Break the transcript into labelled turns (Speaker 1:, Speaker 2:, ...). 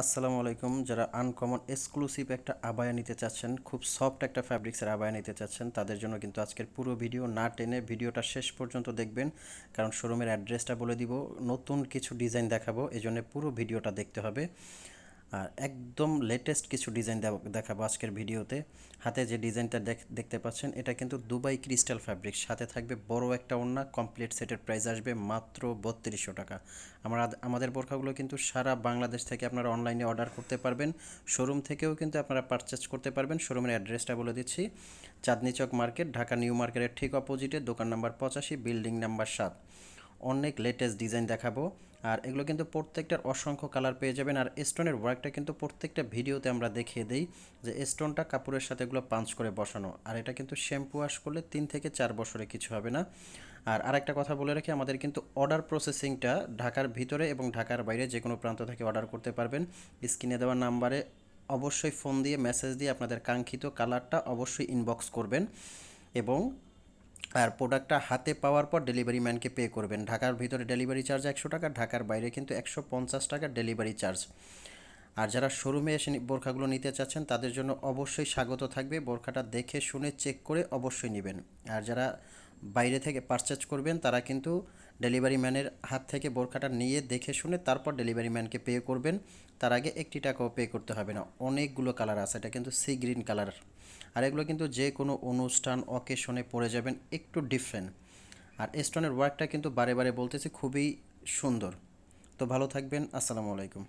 Speaker 1: আসসালামু আলাইকুম। যারা আনকমন এক্সক্লুসিভ একটা আবায়া নিতে চাচ্ছেন, খুব সফট একটা ফ্যাব্রিক্সের আবায়া নিতে চাচ্ছেন, তাদের জন্য কিন্তু আজকের পুরো ভিডিও না টেনে ভিডিওটা শেষ পর্যন্ত দেখবেন। কারণ শোরুমের অ্যাড্রেসটা বলে দিব, নতুন কিছু ডিজাইন দেখাবো এই পুরো ভিডিওটা দেখতে হবে। আর একদম লেটেস্ট কিছু ডিজাইন দেখাবো আজকের ভিডিওতে। হাতে যে ডিজাইনটা দেখতে পাচ্ছেন, এটা কিন্তু দুবাই ক্রিস্টাল ফ্যাব্রিক সাথে থাকবে বড় একটা ওড়না কমপ্লিট সেটের প্রাইস আসবে মাত্র বত্রিশশো টাকা। আমরা আমাদের বোরখাগুলো কিন্তু সারা বাংলাদেশ থেকে আপনারা অনলাইনে অর্ডার করতে পারবেন। শোরুম থেকেও কিন্তু আপনারা পারচেস করতে পারবেন। শোরুমের অ্যাড্রেসটা বলে দিচ্ছি। চাঁদনি চক মার্কেট ঢাকা নিউ মার্কেটের ঠিক অপোজিটে দোকান নাম্বার পঁচাশি বিল্ডিং নাম্বার সাত। অনেক লেটেস্ট ডিজাইন দেখাবো। আর এগুলো কিন্তু প্রত্যেকটার অসংখ্য কালার পেয়ে যাবেন। আর স্টোনের ওয়ার্কটা কিন্তু প্রত্যেকটা ভিডিওতে আমরা দেখিয়ে দিই যে স্টোনটা কাপড়ের সাথে এগুলো পাঞ্চ করে বসানো। আর এটা কিন্তু শ্যাম্পু ওয়াশ করলে তিন থেকে চার বছরে কিছু হবে না। আর আরেকটা কথা বলে রাখি, আমাদের কিন্তু অর্ডার প্রসেসিংটা ঢাকার ভিতরে এবং ঢাকার বাইরে যে কোনো প্রান্ত থেকে অর্ডার করতে পারবেন। স্ক্রিনে দেওয়া নাম্বারে অবশ্যই ফোন দিয়ে মেসেজ দিয়ে আপনাদের কাঙ্ক্ষিত কালারটা অবশ্যই ইনবক্স করবেন। এবং আর প্রোডাক্টটা হাতে পাওয়ার পর ডেলিভারি ম্যানকে পে করবেন। ঢাকার ভিতরে ডেলিভারি চার্জ একশো টাকা, ঢাকার বাইরে কিন্তু একশো পঞ্চাশ টাকা ডেলিভারি চার্জ। আর যারা শোরুমে এসে বোরখাগুলো নিতে চাচ্ছেন, তাদের জন্য অবশ্যই স্বাগত থাকবে। বোরখাটা দেখে, শুনে, চেক করে অবশ্যই নেবেন। আর যারা বাইরে থেকে পারচেজ করবেন, তারা কিন্তু ডেলিভারি ম্যানের হাত থেকে বোরখাটা নিয়ে দেখে শুনে তারপর ডেলিভারি ম্যানকে পে করবেন। তার আগে একটি টাকাও পে করতে হবে না। অনেকগুলো কালার আছে, এটা কিন্তু সি গ্রিন কালার আর এগুলো কিন্তু যে কোনো অনুষ্ঠান অকেশনে পরে যাবেন, একটু ডিফারেন্ট আর স্টোনের ওয়ার্কটা কিন্তু বারে বারে বলতেছি, খুবই সুন্দর। তো ভালো থাকবেন, আসসালামু আলাইকুম।